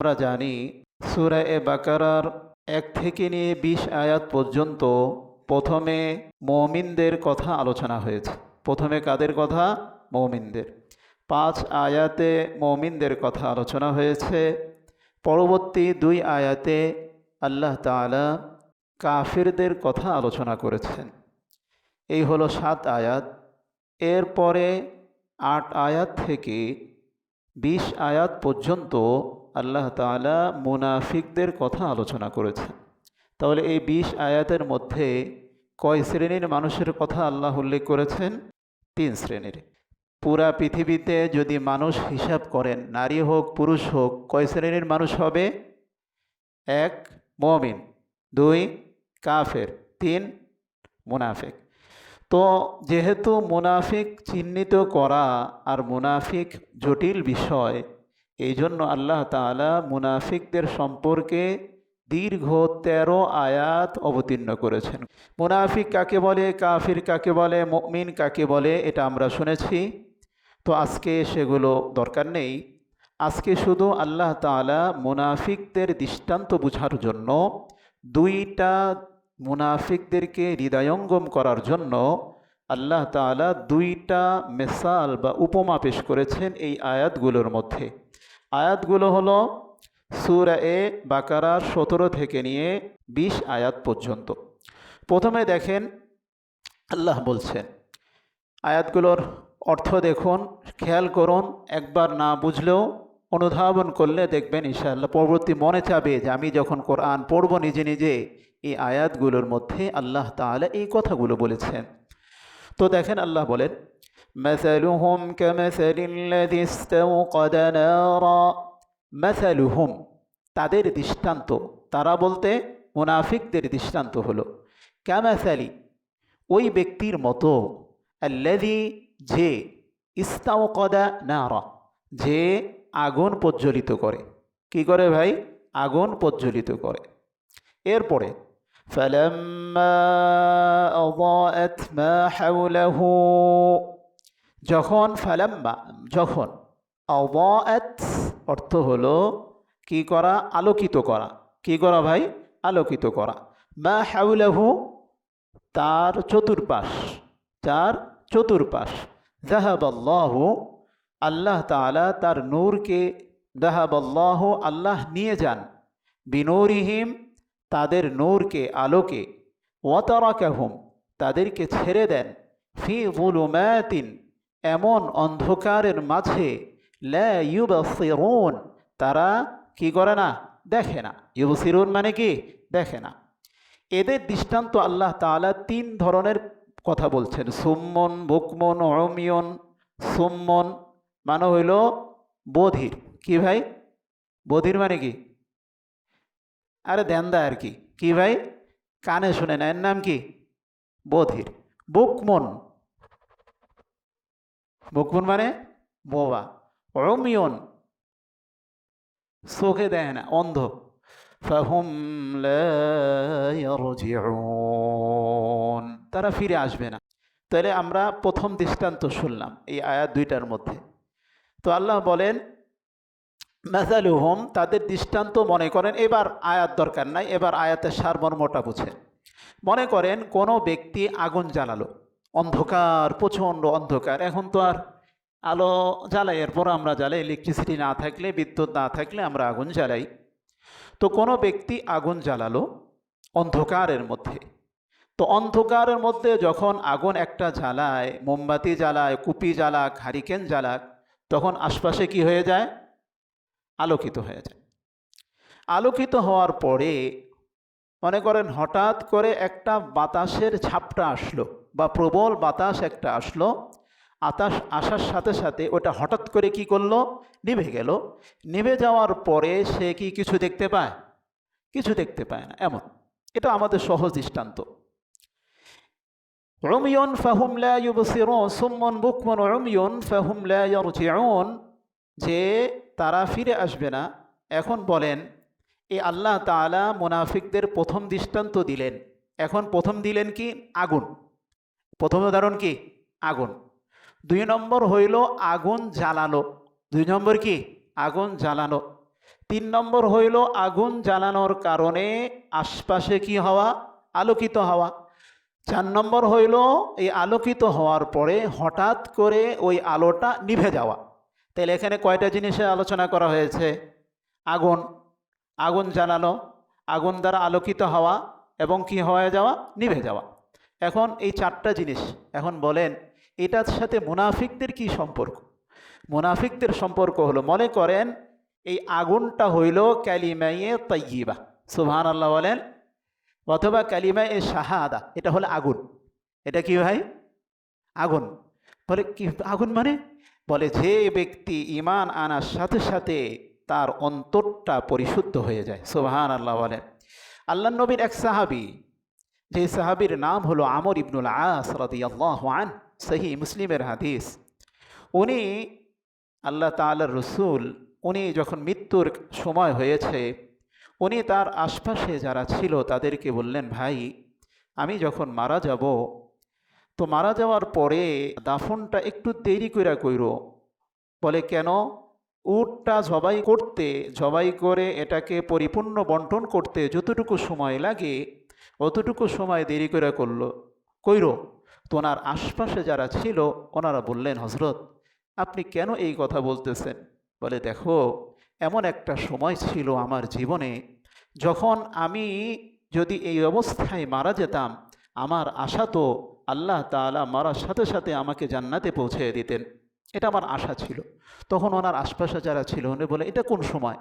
আমরা জানি সুরা এ বাকারার এক থেকে নিয়ে বিশ আয়াত পর্যন্ত প্রথমে মৌমিনদের কথা আলোচনা হয়েছে। প্রথমে কাদের কথা? মৌমিনদের। পাঁচ আয়াতে মৌমিনদের কথা আলোচনা হয়েছে। পরবর্তী দুই আয়াতে আল্লাহ তাআলা কাফিরদের কথা আলোচনা করেছেন। এই হলো সাত আয়াত। এরপরে আট আয়াত থেকে বিশ আয়াত পর্যন্ত আল্লাহ তাআলা মুনাফিকদের কথা আলোচনা করেছেন। তাহলে এই বিশ আয়াতের মধ্যে কয় শ্রেণির মানুষের কথা আল্লাহ উল্লেখ করেছেন? তিন শ্রেণির। পুরা পৃথিবীতে যদি মানুষ হিসাব করেন, নারী হোক, পুরুষ হোক, কয় শ্রেণির মানুষ হবে? এক, মমিন। দুই, কাফের। তিন, মুনাফিক। তো যেহেতু মুনাফিক চিহ্নিত করা আর মুনাফিক জটিল বিষয় এই জন্য আল্লাহ তাআলা মুনাফিকদের সম্পর্কে দীর্ঘ তেরো আয়াত অবতীর্ণ করেছেন। মুনাফিক কাকে বলে, কাফির কাকে বলে, মমিন কাকে বলে, এটা আমরা শুনেছি। তো আজকে সেগুলো দরকার নেই। আজকে শুধু আল্লাহ তাআলা মুনাফিকদের দৃষ্টান্ত বোঝার জন্য, দুইটা মুনাফিকদেরকে হৃদয়ঙ্গম করার জন্য আল্লাহ তাআলা দুইটা মেসাল বা উপমা পেশ করেছেন এই আয়াতগুলোর মধ্যে। আয়াতগুলো হলো সুরা এ বাকারার সতেরো থেকে নিয়ে বিশ আয়াত পর্যন্ত। প্রথমে দেখেন আল্লাহ বলছেন, আয়াতগুলোর অর্থ দেখুন, খেয়াল করুন, একবার না বুঝলেও অনুধাবন করলে দেখবেন ইনশাআল্লাহ পরবর্তী মনে চাবে যে আমি যখন কোরআন পড়ব নিজে নিজে, এই আয়াতগুলোর মধ্যে আল্লাহ তাআলা এই কথাগুলো বলেছেন। তো দেখেন আল্লাহ বলেন مثلهم كمثل الذي استوقد نارا مثلهم তাদের দৃষ্টান্ত তারা বলতে মুনাফিকদের দৃষ্টান্ত হলো ক্যামাসালি ওই ব্যক্তির মতো আল্লাদি যে ইস্তাওকদা নারা যে আগুন প্রজ্বলিত করে কি করে ভাই আগুন প্রজ্বলিত করে এরপরে فلما أضاءت ما حوله যখন ফালাম্মা, যখন অবাত অর্থ হলো কি করা? আলোকিত করা। কি করা ভাই? আলোকিত করা। মা হাউলাহু তার চতুর্পাশ। তার চতুর্পাশ। জাহাবাল্লাহু আল্লাহ তাআলা তার নূরকে জাহাবাল্লাহু আল্লাহ নিয়ে যান। বিনোরিহিম, তাদের নূরকে, আলোকে। ওয়াতারাকাহুম তাদেরকে ছেড়ে দেন। ফি যুলুমাতিন এমন অন্ধকারের মাঝে লা ইউবসিরুন, তারা কি করে না? দেখে না। ইউবসিরুন মানে কি? দেখে না। এদের দৃষ্টান্ত আল্লাহ তাআলা তিন ধরনের কথা বলছেন। সুম্মন, বুকমন অমিয়ন সুম্মন মানে হইল বধির। কি ভাই? বধির মানে কি? আরে দেন্দা আর কি। কি ভাই? কানে শুনে না। এর নাম কি? বধির। বুকমন বুকমন মানে বোবা। অমিয়ন চোখে দেয় না, অন্ধ। ফাহুম তারা ফিরে আসবে না। তাহলে আমরা প্রথম দৃষ্টান্ত শুনলাম এই আয়াত দুইটার মধ্যে। তো আল্লাহ বলেন মেজালুহম তাদের দৃষ্টান্ত মনে করেন, এবার আয়াত দরকার নাই, এবার আয়াতের সারমর্মটা বুঝেন। মনে করেন, কোনো ব্যক্তি আগুন জ্বালালো। অন্ধকার, প্রচণ্ড অন্ধকার। এখন তো আর আলো জ্বালাই এরপর আমরা জ্বালাই ইলেকট্রিসিটি না থাকলে, বিদ্যুৎ না থাকলে আমরা আগুন জ্বালাই। তো কোনো ব্যক্তি আগুন জ্বালালো অন্ধকারের মধ্যে। তো অন্ধকারের মধ্যে যখন আগুন একটা জ্বালায়, মোমবাতি জ্বালায়, কুপি জ্বালাক, হারিকেন জ্বালাক, তখন আশপাশে কি হয়ে যায়? আলোকিত হয়ে যায়। আলোকিত হওয়ার পরে মনে করেন হঠাৎ করে একটা বাতাসের ঝাপটা আসলো। বা প্রবল বাতাস একটা আসলো। আতাস আসার সাথে সাথে ওটা হঠাৎ করে কি করল? নিভে গেল। নিভে যাওয়ার পরে সে কি কিছু দেখতে পায়? কিছু দেখতে পায় না, এমন। এটা আমাদের সহজ দৃষ্টান্ত। রমিয়ন ফাহুম লা ইউবসিরুন, সুম্মন বুকমন রমিয়ন ফাহুম লা ইয়ারজিউন। যে তারা ফিরে আসবে না, এখন বলেন, এ আল্লাহ তাআলা মুনাফিকদের প্রথম দৃষ্টান্ত দিলেন। এখন প্রথম দিলেন কি? আগুন। প্রথম উদাহরণ কি? আগুন। দুই নম্বর হইল আগুন জ্বালানো। দুই নম্বর কি? আগুন জ্বালানো। তিন নম্বর হইল আগুন জ্বালানোর কারণে আশপাশে কি হওয়া? আলোকিত হওয়া। চার নম্বর হইল এই আলোকিত হওয়ার পরে হঠাৎ করে ওই আলোটা নিভে যাওয়া। তাহলে এখানে কয়টা জিনিসের আলোচনা করা হয়েছে? আগুন। আগুন জ্বালানো, আগুন দ্বারা আলোকিত হওয়া এবং কি হয়ে যাওয়া? নিভে যাওয়া। এখন এই চারটা জিনিস, এখন বলেন, এটার সাথে মুনাফিকদের কি সম্পর্ক? মুনাফিকদের সম্পর্ক হলো, মনে করেন, এই আগুনটা হইল ক্যালিমাইয়ে তৈবা সুবহান আল্লাহ বলেন, অথবা কালিমা এ শাহাদা, এটা হলো আগুন। এটা কি ভাই? আগুন। বলে কি, আগুন মানে? বলে যে ব্যক্তি ইমান আনার সাথে সাথে তার অন্তরটা পরিশুদ্ধ হয়ে যায়। সুবহান আল্লাহ বলেন। আল্লাহ নবীর এক সাহাবি যে সাহাবির নাম হলো আমর ইবনুল আস রাদিয়াল্লাহু আন সহি মুসলিমের হাদিস। উনি আল্লাহ তাআলার রসুল, উনি যখন মৃত্যুর সময় হয়েছে, উনি তার আশপাশে যারা ছিল তাদেরকে বললেন, ভাই, আমি যখন মারা যাব, তো মারা যাওয়ার পরে দাফনটা একটু দেরি কইরা কইর। বলে, কেন? উটটা জবাই করতে, জবাই করে এটাকে পরিপূর্ণ বন্টন করতে যতটুকু সময় লাগে অতটুকু সময় দেরি করে করল। কইর তো ওনার আশপাশে যারা ছিল, ওনারা বললেন হজরত আপনি কেন এই কথা বলতেছেন? বলে, দেখো, এমন একটা সময় ছিল আমার জীবনে, যখন আমি যদি এই অবস্থায় মারা যেতাম, আমার আশা তো আল্লাহ তাআলা মারার সাথে সাথে আমাকে জান্নাতে পৌঁছে দিতেন। এটা আমার আশা ছিল। তখন ওনার আশপাশে যারা ছিল, উনি বলে, এটা কোন সময়?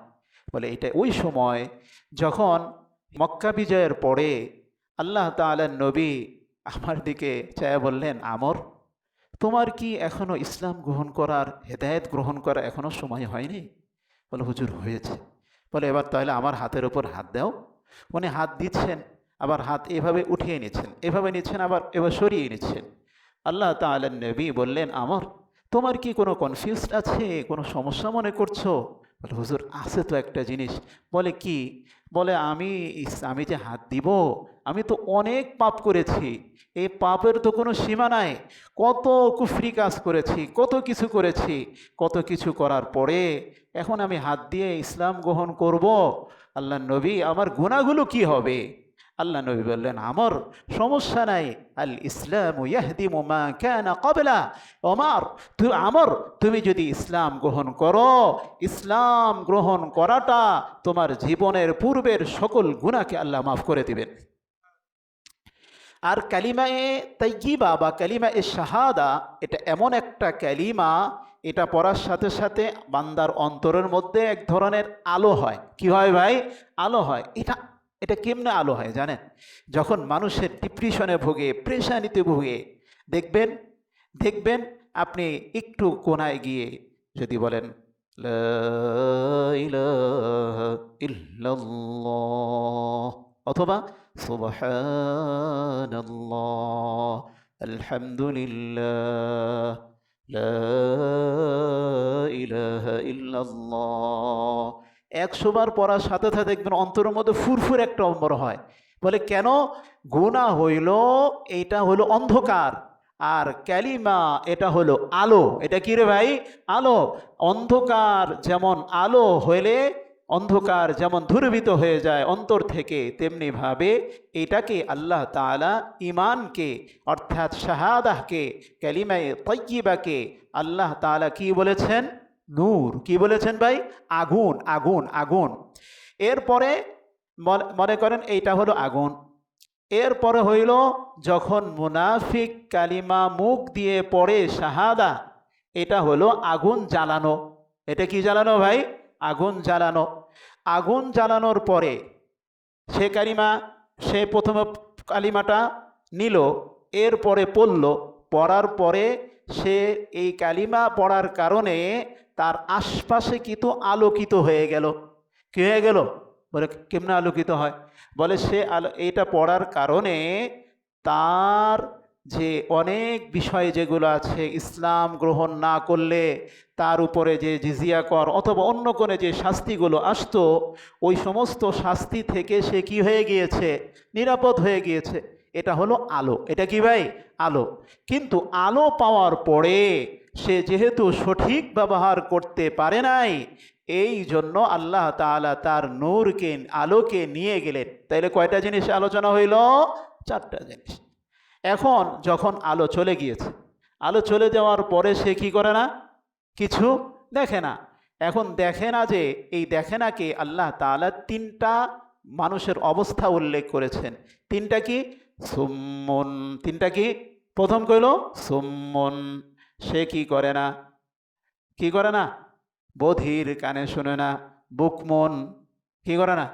বলে, এটা ওই সময় যখন মক্কা বিজয়ের পরে আল্লাহ তাআলার নবী আমার দিকে চায়া বললেন, আমর, তোমার কি এখনও ইসলাম গ্রহণ করার হেদায়েত গ্রহণ করা এখনও সময় হয়নি? বলে, হুজুর, হয়েছে। বলে, এবার তাহলে আমার হাতের ওপর হাত দাও। উনি হাত দিচ্ছেন, আবার হাত এভাবে উঠিয়ে নিচ্ছেন, এভাবে নিচ্ছেন, আবার এবার সরিয়ে নিচ্ছেন। আল্লাহ তাআলা নবী বললেন, আমর, তোমার কি কোনো কনফিউজড আছে? কোনো সমস্যা মনে করছ? বলে, হুজুর, আছে তো একটা জিনিস। বলে, কি? বলে, আমি আমি যে হাত দিব, আমি তো অনেক পাপ করেছি। এই পাপের তো কোনো সীমা নাই। কত কুফরি কাজ করেছি, কত কিছু করেছি। কত কিছু করার পরে এখন আমি হাত দিয়ে ইসলাম গ্রহণ করব। আল্লাহ নবী, আমার গুণাগুলো কি হবে? আল্লাহ নবী বললেন, আমার সমস্যা নাই। আল ইসলাম ইয়াহদিমু মা কানা ক্বাবলা। ওমর তুই আমর, তুমি যদি ইসলাম গ্রহণ করো, ইসলাম গ্রহণ করাটা তোমার জীবনের পূর্বের সকল গুণাকে আল্লাহ মাফ করে দিবেন। আর কালিমা এ তাইয়িবা বা কালিমা এ শাহাদা, এটা এমন একটা কালিমা, এটা পড়ার সাথে সাথে বান্দার অন্তরের মধ্যে এক ধরনের আলো হয়। কি হয় ভাই? আলো হয়। এটা এটা কেমনে আলো হয় জানেন? যখন মানুষের ডিপ্রেশনে ভোগে প্রেশানিতে ভোগে, দেখবেন দেখবেন আপনি একটু কোনায় গিয়ে যদি বলেন অথবা আলহামদুলিল্লাহ লা ইলাহা একশো বার পড়ার সাথে সাথে দেখবেন অন্তরের মধ্যে ফুরফুর একটা অম্বর হয়। বলে, কেন? গুণা হইল, এইটা হলো অন্ধকার। আর ক্যালিমা, এটা হলো আলো। এটা কি রে ভাই? আলো। অন্ধকার যেমন আলো হইলে, অন্ধকার যেমন দূরীভূত হয়ে যায় অন্তর থেকে তেমনিভাবে এটাকে আল্লাহ তাআলা ইমানকে অর্থাৎ শাহাদাহকে, ক্যালিমায় তৈবাকে আল্লাহ তাআলা কি বলেছেন? নূর। কি বলেছেন ভাই? আগুন আগুন আগুন। এরপরে মনে- করেন এইটা হলো আগুন। এরপরে হইল যখন মুনাফিক কালিমা মুখ দিয়ে পড়ে শাহাদা, এটা হলো আগুন জ্বালানো। এটা কি জ্বালানো ভাই? আগুন জ্বালানো। আগুন জ্বালানোর পরে সে কালিমা, সে প্রথমে কালিমাটা নিল, এরপরে পড়ল। পড়ার পরে সে এই কালিমা পড়ার কারণে তার আশপাশে কিন্তু আলোকিত হয়ে গেল। কি হয়ে গেল? বলে, কেমনে আলোকিত হয়? বলে, সে আলো, এইটা পড়ার কারণে তার যে অনেক বিষয় যেগুলো আছে, ইসলাম গ্রহণ না করলে তার উপরে যে জিজিয়া কর অথবা অন্য কোনো যে শাস্তিগুলো আসতো, ওই সমস্ত শাস্তি থেকে সে কি হয়ে গিয়েছে? নিরাপদ হয়ে গিয়েছে। এটা হলো আলো। এটা কি ভাই? আলো। কিন্তু আলো পাওয়ার পরে সে যেহেতু সঠিক ব্যবহার করতে পারে নাই, এই জন্য আল্লাহ তাআলা তার নূরকে, আলোকে নিয়ে গেলেন। তাইলে কয়টা জিনিস আলোচনা হইল? চারটা জিনিস। এখন যখন আলো চলে গিয়েছে, আলো চলে যাওয়ার পরে সে কি করে না? কিছু দেখে না। এখন দেখে না যে, এই দেখে নাকে আল্লাহ তাআলা তিনটা মানুষের অবস্থা উল্লেখ করেছেন। তিনটা কি? সুম্মন। তিনটা কি? প্রথম কইল সুম্মন। সে কি করে না? কি করে না? বধির কানে শুনে না, বুক মন কি করে না?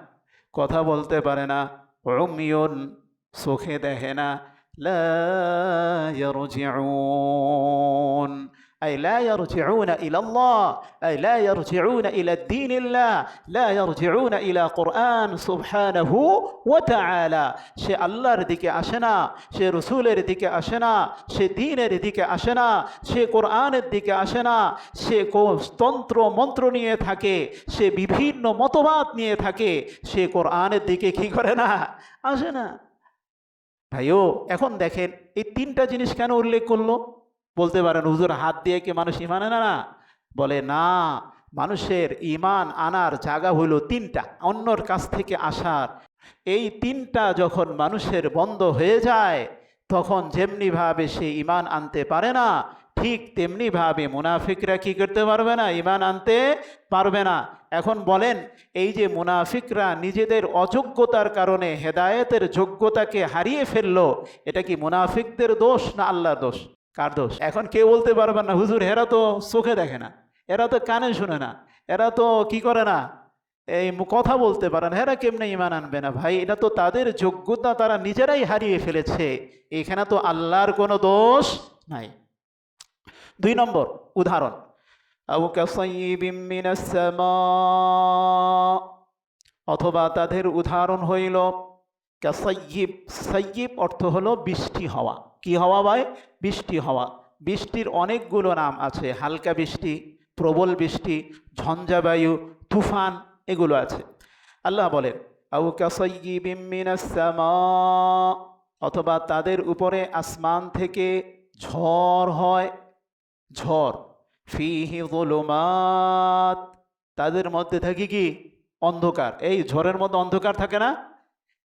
কথা বলতে পারে না রমিয়ন চোখে দেখে না, লা أي لا يرجعون إلى الله أي لا يرجعون إلى الدين الله لا يرجعون إلى قرآن سبحانه وتعالى সে আল্লাহর দিকে আসে না সে রসুলের দিকে আসে না সে দিনের দিকে আসে না সে কোরআনের দিকে আসে না সে কো- তন্ত্র মন্ত্র নিয়ে থাকে সে বিভিন্ন মতবাদ নিয়ে থাকে সে কোরআনের দিকে কি করে না আসে না ভাইও এখন দেখেন এই তিনটা জিনিস কেন উল্লেখ করলো বলতে পারেন, হুজুর, হাত দিয়ে কি মানুষ ইমান আনে না? বলে, না, মানুষের ইমান আনার জায়গা হইল তিনটা, অন্যর কাছ থেকে আসার। এই তিনটা যখন মানুষের বন্ধ হয়ে যায়, তখন যেমনিভাবে সে ইমান আনতে পারে না, ঠিক তেমনিভাবে মুনাফিকরা কি করতে পারবে না? ইমান আনতে পারবে না। এখন বলেন, এই যে মুনাফিকরা নিজেদের অযোগ্যতার কারণে হেদায়েতের যোগ্যতাকে হারিয়ে ফেলল, এটা কি মুনাফিকদের দোষ না আল্লাহর দোষ? কার দোষ? এখন কেউ বলতে পারবে না, হুজুর, এরা তো চোখে দেখে না, এরা তো কানে শুনে না, এরা তো কি করে না? এই কথা বলতে পারে না, এরা কেমনে ইমান আনবে না ভাই? এটা তো তাদের যোগ্যতা, তারা নিজেরাই হারিয়ে ফেলেছে, এখানে তো আল্লাহর কোনো দোষ নাই। দুই নম্বর উদাহরণ। আবু অথবা তাদের উদাহরণ হইল কাসাইয়িব সাইয়িব অর্থ হলো বৃষ্টি হওয়া। কি হওয়া ভাই? বৃষ্টি হওয়া। বৃষ্টির অনেকগুলো নাম আছে। হালকা বৃষ্টি, প্রবল বৃষ্টি ঝঞ্ঝাবায়ু তুফান এগুলো আছে। আল্লাহ বলেন আউ কাসাইয়িবিম মিনাস অথবা তাদের উপরে আসমান থেকে ঝড় হয়। ঝড়। ফিহি যুলুমাত। তাদের মধ্যে থাকে কি? অন্ধকার। এই ঝড়ের মধ্যে অন্ধকার থাকে না?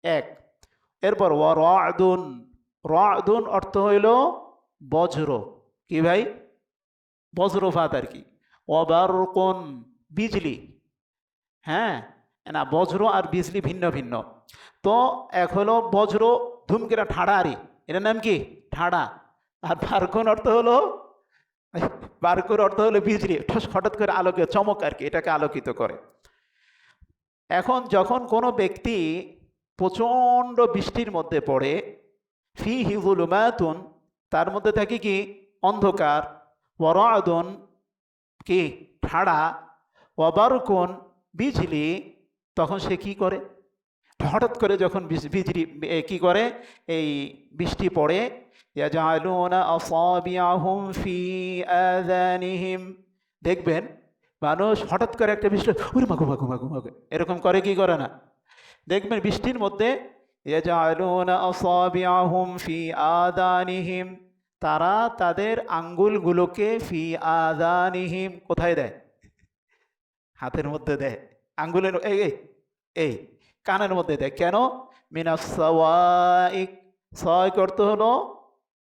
এক। এরপর ওয়া রাদুন রাদুন অর্থ হইল বজ্র। কি ভাই? বজ্রপাত আর কি। অবারকন বিজলি। হ্যাঁ? না, বজ্র আর বিজলি ভিন্ন ভিন্ন। তো এক হলো বজ্র ধুমকেরা ঠাড়ারি এটার নাম কি? ঠাড়া। আর বারকন অর্থ হলো বারকুর অর্থ হলো বিজলি। হঠাৎ করে আলোকে চমক আর কি, এটাকে আলোকিত করে। এখন যখন কোনো ব্যক্তি প্রচণ্ড বৃষ্টির মধ্যে পড়ে। ফি হিজুলুমাতুন তার মধ্যে থাকে কি? অন্ধকার। ওয়ারাদুন, কি? ঠাড়া ওয়াবারকুন, বিজলি। তখন সে কি করে? হঠাৎ করে যখন বিজ- বিজলি কি করে? এই বৃষ্টি পড়ে। দেখবেন, মানুষ হঠাৎ করে একটা বৃষ্টি, ওরে মাগো মাগো মাগো মাগো। এরকম করে কি করে না? দেখবেন বৃষ্টির মধ্যে ফি তারা তাদের আঙ্গুলগুলোকে ফি আযানিহিম কোথায় দেয়? হাতের মধ্যে দেয়। আঙ্গুলের এই এই কানের মধ্যে দেয়। কেন? মিনাসাওয়াইক সয় করতে হলো?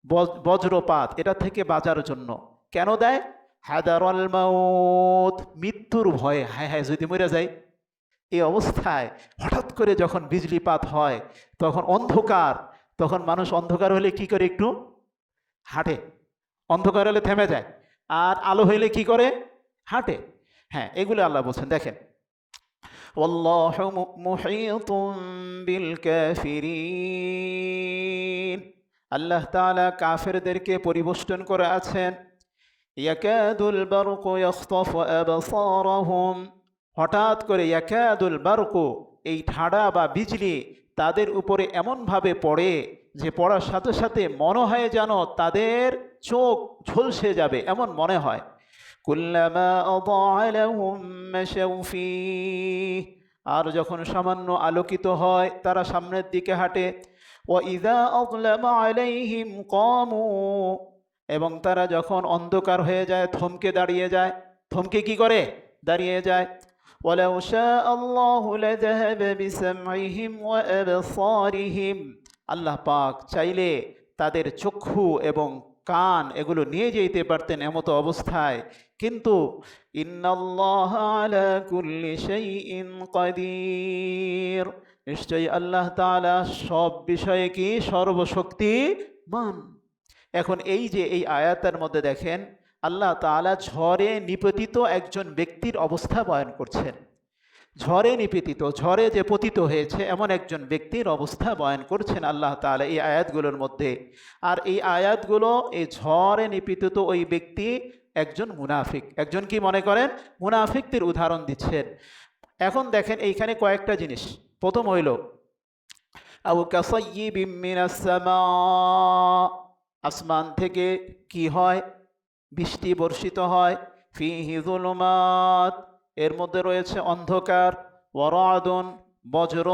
বজ- বজ্রপাত, এটা থেকে বাঁচার জন্য। কেন দেয়? হাদারল মাউত, মৃত্যুর ভয়ে। হায় হায়, যদি মরে যায়। এই অবস্থায় হঠাৎ করে যখন বিজলিপাত হয়, তখন অন্ধকার, তখন মানুষ অন্ধকার হলে কি করে একটু? হাঁটে। অন্ধকার হলে থেমে যায়। আর আলো হইলে কি করে? হাঁটে। হ্যাঁ এগুলো আল্লাহ বলছেন। দেখেন। আল্লাহ তালা কাফেরদেরকে পরিবেষ্টন করে আছেন। হঠাৎ করে ইয়াকাদুল বারকু এই ঠাডা বা বিজলি তাদের উপরে এমনভাবে পড়ে যে পড়ার সাথে সাথে মনে হয় যেন তাদের চোখ ঝলসে যাবে, এমন মনে হয়। আর যখন সামান্য আলোকিত হয়, তারা সামনের দিকে হাঁটে। ওয়াইদা আযলামা আলাইহিম কামু। এবং তারা যখন অন্ধকার হয়ে যায়, থমকে দাঁড়িয়ে যায়। থমকে কি করে? দাঁড়িয়ে যায়। ولو شاء الله لذهب بسمعهم وأبصارهم আল্লাহ পাক চাইলে তাদের চক্ষু এবং কান এগুলো নিয়ে যেতে পারতেন এমতো অবস্থায় কিন্তু ইন্নাল্লাহ আলা কুল্লি শাইইন কাদির নিশ্চয়ই আল্লাহ তাআলা সব বিষয়ে কি সর্বশক্তিমান এখন এই যে এই আয়াতের মধ্যে দেখেন আল্লাহ তাআলা ঝড়ে নিপতিত একজন ব্যক্তির অবস্থা বয়ান করছেন। ঝড়ে নিপতিত, ঝড়ে যে পতিত হয়েছে, এমন একজন ব্যক্তির অবস্থা বয়ান করছেন আল্লাহ তালা এই আয়াতগুলোর মধ্যে। আর এই আয়াতগুলো, এই ঝড়ে নিপতিত ওই ব্যক্তি একজন মুনাফিক। একজন কি মনে করেন? মুনাফিকদের উদাহরণ দিচ্ছেন। এখন দেখেন এইখানে কয়েকটা জিনিস। প্রথম হইল আবু আসমান থেকে কি হয়? বৃষ্টি বর্ষিত হয় ফি যুলুমাত এর মধ্যে রয়েছে অন্ধকার, ওয়ারাদুন, বজ্র,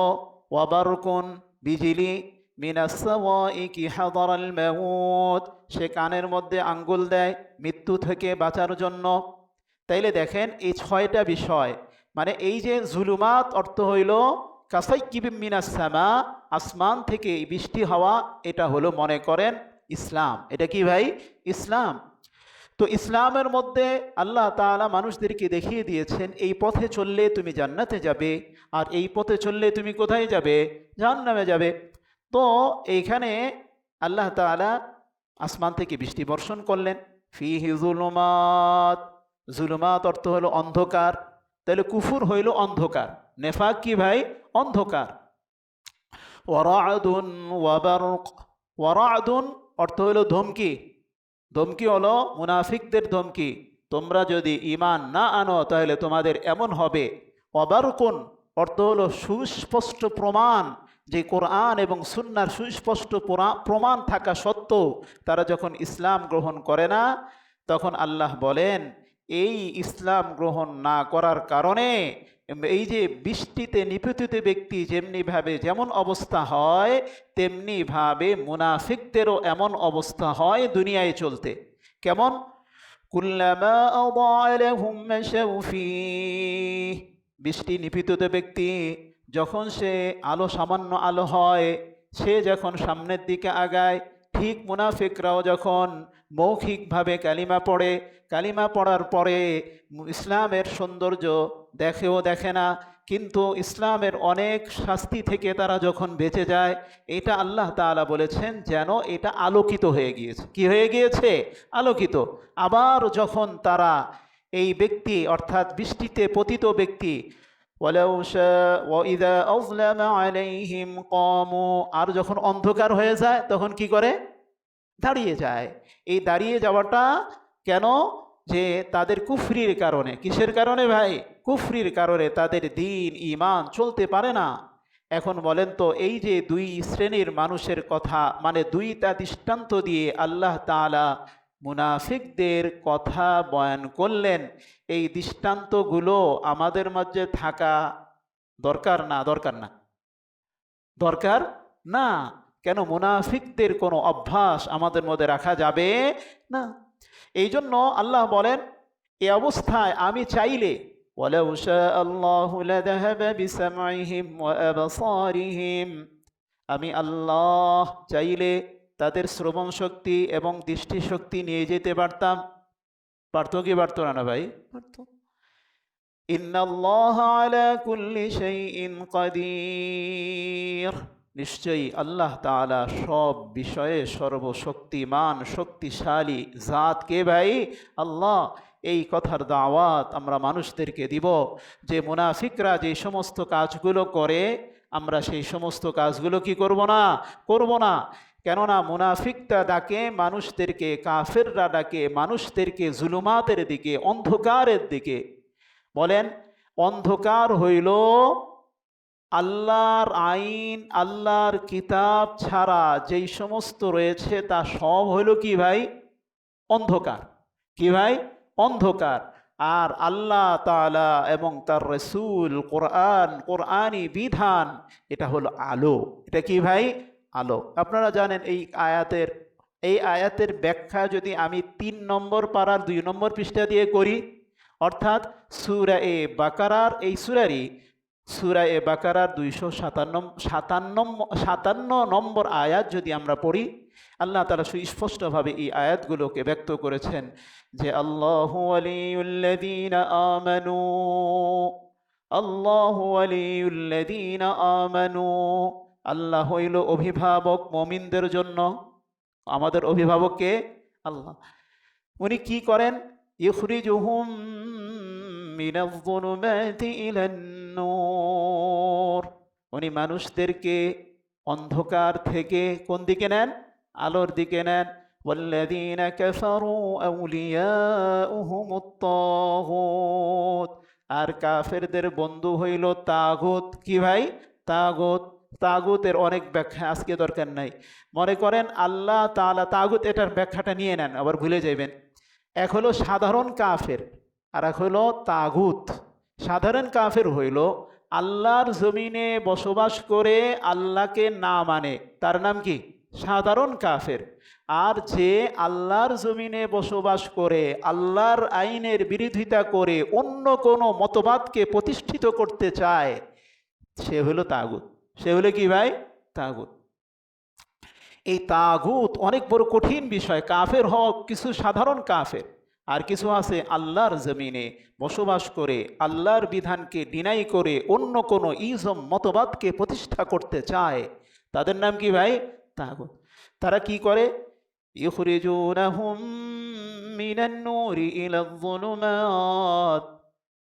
ওয়াবারকুন, বিজলি মাউত, সে কানের মধ্যে আঙ্গুল দেয় মৃত্যু থেকে বাঁচার জন্য। তাইলে দেখেন এই ছয়টা বিষয় মানে এই যে জুলুমাত অর্থ হইল কাসাই কিবিম মিনাসামা আসমান থেকে বৃষ্টি হওয়া, এটা হলো মনে করেন ইসলাম। এটা কি ভাই? ইসলাম। তো ইসলামের মধ্যে আল্লাহ তাআলা মানুষদেরকে দেখিয়ে দিয়েছেন, এই পথে চললে তুমি জান্নাতে যাবে আর এই পথে চললে তুমি কোথায় যাবে? জাহান্নামে যাবে। তো এইখানে আল্লাহ তাআলা আসমান থেকে বৃষ্টি বর্ষণ করলেন। ফি জুলুমাত জুলুমাত অর্থ হলো অন্ধকার। তাহলে কুফুর হইল অন্ধকার, নেফাক কি ভাই? অন্ধকার। ওয়ারাদুন ওয়াবারক, ওয়ারাদুন অর্থ হলো ধমকি। ধমকি হলো মুনাফিকদের ধমকি। তোমরা যদি ইমান না আনো, তাহলে তোমাদের এমন হবে। অবারকুন অর্থ হলো সুস্পষ্ট প্রমাণ। যে কোরআন এবং সুন্নার সুস্পষ্ট পুরা- প্রমাণ থাকা সত্ত্বেও তারা যখন ইসলাম গ্রহণ করে না, তখন আল্লাহ বলেন, এই ইসলাম গ্রহণ না করার কারণে এই যে বৃষ্টিতে নিপতিত ব্যক্তি যেমনিভাবে যেমন অবস্থা হয় তেমনিভাবে মুনাফিকদেরও এমন অবস্থা হয় দুনিয়ায় চলতে। কেমন? বৃষ্টি নিপীড়িত ব্যক্তি যখন সে আলো, সামান্য আলো হয়, সে যখন সামনের দিকে আগায়, ঠিক মুনাফিকরাও যখন মৌখিকভাবে কালিমা পড়ে, কালিমা পড়ার পরে ইসলামের সৌন্দর্য দেখেও দেখে না, কিন্তু ইসলামের অনেক শাস্তি থেকে তারা যখন বেঁচে যায়, এটা আল্লাহ তাআলা বলেছেন যেন এটা আলোকিত হয়ে গিয়েছে। কি হয়ে গিয়েছে? আলোকিত। আবার যখন তারা এই ব্যক্তি, অর্থাৎ বৃষ্টিতে পতিত ব্যক্তি আর যখন অন্ধকার হয়ে যায়, তখন কি করে? দাঁড়িয়ে যায়। এই দাঁড়িয়ে যাওয়াটা কেন? যে তাদের কুফরির কারণে। কিসের কারণে ভাই? কুফরির কারণে তাদের দিন ইমান চলতে পারে না। এখন বলেন তো, এই যে দুই শ্রেণির মানুষের কথা মানে দুইটা দৃষ্টান্ত দিয়ে আল্লাহ তাআলা মুনাফিকদের কথা বয়ান করলেন, এই দৃষ্টান্তগুলো আমাদের মাঝে থাকা দরকার না? দরকার না। দরকার না। কেন মুনাফিকদের কোনো অভ্যাস আমাদের মধ্যে রাখা যাবে না এই জন্য আল্লাহ বলেন এ অবস্থায় আমি চাইলে ولو شاء الله لذهب بسمعهم وأبصارهم আমি আল্লাহ চাইলে তাদের শ্রবণ শক্তি এবং দৃষ্টি শক্তি নিয়ে যেতে পারতাম পারতো কি পারতো না না ভাই পারতো ইন্নাল্লাহ আলা কুল্লি শাইইন কাদির নিশ্চয়ই আল্লাহ তাআলা সব বিষয়ে সর্বশক্তিমান, শক্তিশালী জাত কে ভাই? আল্লাহ। এই কথার দাওয়াত আমরা মানুষদেরকে দিব। যে মুনাফিকরা যে সমস্ত কাজগুলো করে, আমরা সেই সমস্ত কাজগুলো কি করব না? করব না। কেননা মুনাফিকটা ডাকে, মানুষদেরকে, কাফেররা ডাকে, মানুষদেরকে জুলুমাতের দিকে, অন্ধকারের দিকে। বলেন, অন্ধকার হইল আল্লাহর আইন, আল্লাহর কিতাব ছাড়া যেই সমস্ত রয়েছে তা সব হইল কি ভাই? অন্ধকার। কি ভাই? অন্ধকার। আর আল্লাহ তাআলা এবং তার রসুল, কোরআন, কোরআনি বিধান, এটা হলো আলো। এটা কি ভাই? আলো। আপনারা জানেন এই আয়াতের এই আয়াতের ব্যাখ্যা যদি আমি তিন নম্বর পাড়ার দুই নম্বর পৃষ্ঠা দিয়ে করি, অর্থাৎ সুরা এ বাকারার এই সুরারই সুরা এ বাকারার দুইশো সাতান্ন সাতান্ন সাতান্ন নম্বর আয়াত যদি আমরা পড়ি, আল্লাহ তালা সুস্পষ্টভাবে এই আয়াতগুলোকে ব্যক্ত করেছেন যে, আল্লাহ আমানু আল্লাহ আমানু, আল্লাহ হইল অভিভাবক মমিনদের জন্য। আমাদের অভিভাবককে আল্লাহ। উনি কি করেন? ইখরিজুহুম মিনাজ-যুলুমাতি ইলান-নূর উনি মানুষদেরকে অন্ধকার থেকে কোন দিকে নেন আলোর দিকে নেন والذين كفروا أولياؤهم الطاغوت আর কাফেরদের বন্ধু হইল তাগুত কি ভাই তাগুত তাগুতের অনেক ব্যাখ্যা আজকে দরকার নাই মনে করেন আল্লাহ তাআলা তাগুত এটার ব্যাখ্যাটা নিয়ে নেন আবার ভুলে যাইবেন এক হলো সাধারণ কাফের আর এক হলো তাগুত সাধারণ কাফের হইল, আল্লাহর জমিনে বসবাস করে আল্লাহকে না মানে। তার নাম কি? সাধারণ কাফের। আর যে আল্লাহর জমিনে বসবাস করে, আল্লাহর আইনের বিরোধিতা করে অন্য কোনো মতবাদকে প্রতিষ্ঠিত করতে চায়, সে হলো তাগুত। সে হলো কি ভাই? তাগুত। এই তাগুত অনেক বড় কঠিন বিষয়। কাফের হওয়া কিছু সাধারণ কাফের। আর কিছু আছে আল্লাহর জমিনে বসবাস করে, আল্লাহর বিধানকে ডিনাই করে, অন্য কোনো ইজম, মতবাদকে প্রতিষ্ঠা করতে চায়। তাদের নাম কি ভাই? তাগুত। তারা কি করে?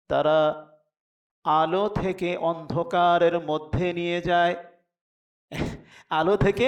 তারা আলো থেকে অন্ধকারের মধ্যে নিয়ে যায়। আলো থেকে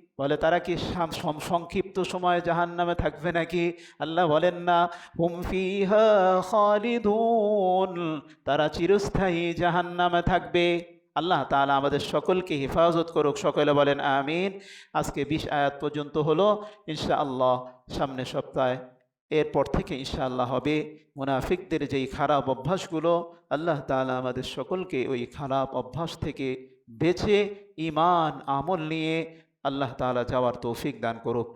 বলে, তারা কি সংক্ষিপ্ত সময় জাহান্নামে থাকবে নাকি? আল্লাহ বলেন, না। হুম ফিহা খালিদুন। তারা চিরস্থায়ী জাহান্নামে থাকবে। আল্লাহ তাআলা আমাদের সকলকে হেফাজত করুক। সকলে বলেন, আমিন। আজকে বিশ আয়াত পর্যন্ত হলো, ইনশাআল্লাহ সামনের সপ্তাহে। এরপর থেকে ইনশাআল্লাহ হবে মুনাফিকদের যেই খারাপ অভ্যাসগুলো, আল্লাহ তাআলা আমাদের সকলকে ওই খারাপ অভ্যাস থেকে বেছে ইমান আমল নিয়ে আল্লাহ তালা যাওয়ার তৌফিক দান করুক।